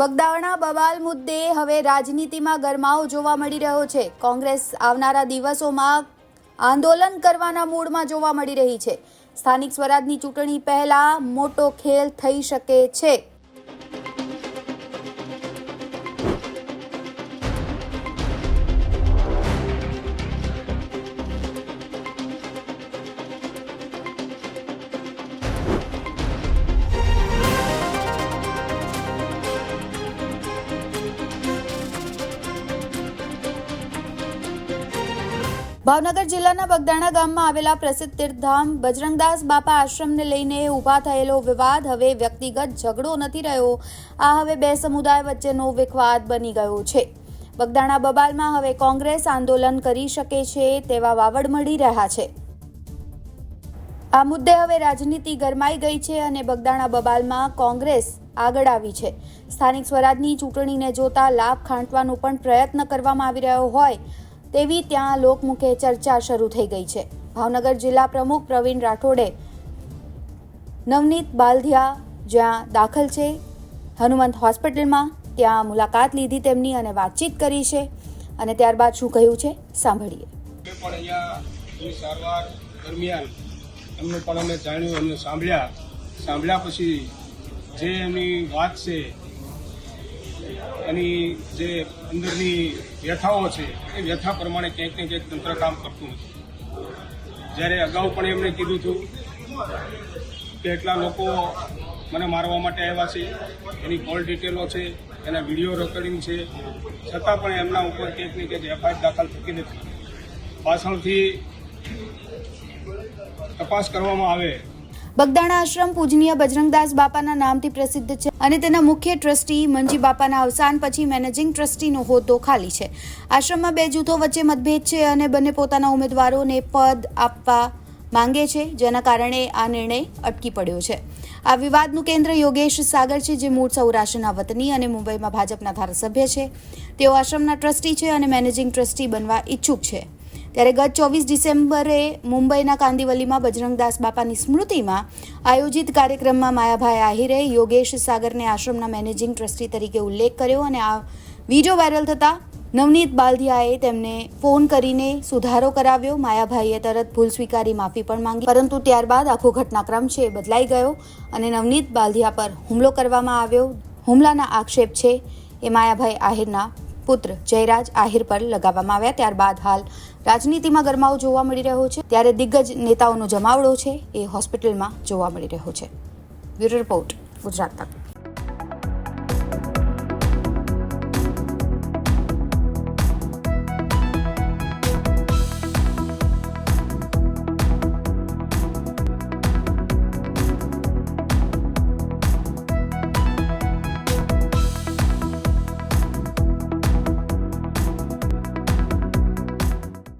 બગદાણા, બવાલ મુદ્દે હવે રાજનીતિમાં ગરમાવો જોવા મળી રહ્યો છે. કોંગ્રેસ આવનારા દિવસોમાં આંદોલન કરવાના મૂડમાં જોવા મળી રહી છે. સ્થાનિક સ્વરાજની ચૂંટણી પહેલા મોટો ખેલ થઈ શકે છે. ભાવનગર જિલ્લાના બગદાણા ગામમાં આવેલા પ્રસિદ્ધ તીર્થધામ બજરંગદાસ બાપા આશ્રમને લઈને ઊભા થયેલો વિવાદ હવે વ્યક્તિગત ઝઘડો નથી રહ્યો. આ હવે બે સમુદાય વચ્ચેનો વિખવાદ બની ગયો છે. બગદાણા બબાલમાં હવે કોંગ્રેસ આંદોલન કરી શકે છે તેવા વાવડ મળી રહ્યા છે. આ મુદ્દે હવે રાજનીતિ ગરમાઈ ગઈ છે અને બગદાણા બબાલમાં કોંગ્રેસ આગળ આવી છે. સ્થાનિક સ્વરાજની ચૂંટણીને જોતા લાભ ખાંટવાનો પણ પ્રયત્ન કરવામાં આવી રહ્યો હોય તેવી ત્યાં લોકમુખે ચર્ચા શરૂ થઈ ગઈ છે. ભાવનગર જિલ્લા પ્રમુખ પ્રવીણ રાઠોડે નવનીત બાલધિયા જ્યાં દાખલ છે. હનુમંત હોસ્પિટલમાં ત્યાં મુલાકાત લીધી તેમની અને વાતચીત કરી છે. અને ત્યારબાદ શું કહ્યું છે, સાંભળીએ. પણ અહીંયા સારવાર દરમિયાન એમનું પણ અમે જાણ્યું એમને સાંભળ્યા. સાંભળ્યા પછી જે એમની વાત છે એની જે અંદરની વ્યથાઓ છે, એ વ્યથા પ્રમાણે ક્યાંક ને ક્યાંક તંત્ર કામ કરતું નથી જ્યારે અગાઉ પણ એમણે કીધું હતું કે એટલા લોકો મને મારવા માટે આવ્યા છે, એની કોલ ડિટેલો છે, એના વીડિયો રેકોર્ડિંગ છે, છતાં પણ એમના ઉપર ક્યાંક ને ક્યાંક એફઆઈઆર દાખલ થતી નથી. પાછળથી તપાસ કરવામાં આવે બગદાણા આશ્રમ પૂજનીય બજરંગદાસ બાપાના નામથી પ્રસિદ્ધ છે અને તેના મુખ્ય ટ્રસ્ટી મંજી બાપાના અવસાન પછી મેનેજિંગ ટ્રસ્ટીનો હોદ્દો ખાલી છે. આશ્રમમાં બે જૂથો વચ્ચે મતભેદ છે અને બંને પોતાના ઉમેદવારોને પદ આપવા માંગે છે, જેના કારણે આ નિર્ણય અટકી પડ્યો છે. આ વિવાદનું કેન્દ્ર યોગેશ સાગર છે, જે મૂળ સૌરાષ્ટ્રના વતની અને મુંબઈમાં ભાજપના ધારાસભ્ય છે. તેઓ આશ્રમના ટ્રસ્ટી છે અને મેનેજિંગ ટ્રસ્ટી બનવા ઈચ્છુક છે. ત્યારે ગત ચોવીસ ડિસેમ્બરે મુંબઈના કાંદિવલીમાં બજરંગદાસ બાપાની સ્મૃતિમાં આયોજિત કાર્યક્રમમાં માયાભાઈ આહિરે, યોગેશ સાગરને આશ્રમના મેનેજિંગ ટ્રસ્ટી તરીકે ઉલ્લેખ કર્યો અને આ વીડિયો વાયરલ થતાં નવનીત બાલધિયાએ તેમને ફોન કરીને સુધારો કરાવ્યો. માયાભાઈએ તરત ભૂલ સ્વીકારી, માફી પણ માંગી. પરંતુ ત્યારબાદ આખો ઘટનાક્રમ છે બદલાઈ ગયો અને નવનીત બાલધિયા પર હુમલો કરવામાં આવ્યો. હુમલાના આક્ષેપ છે એ માયાભાઈ આહિરના પુત્ર જયરાજ આહિર પર લગાવવામાં આવ્યા. ત્યારબાદ હાલ રાજનીતિમાં ગરમાવો જોવા મળી રહ્યો છે. ત્યારે દિગ્ગજ નેતાઓનો જમાવડો છે એ હોસ્પિટલમાં જોવા મળી રહ્યો છે. બ્યુરો રિપોર્ટ ગુજરાત તક.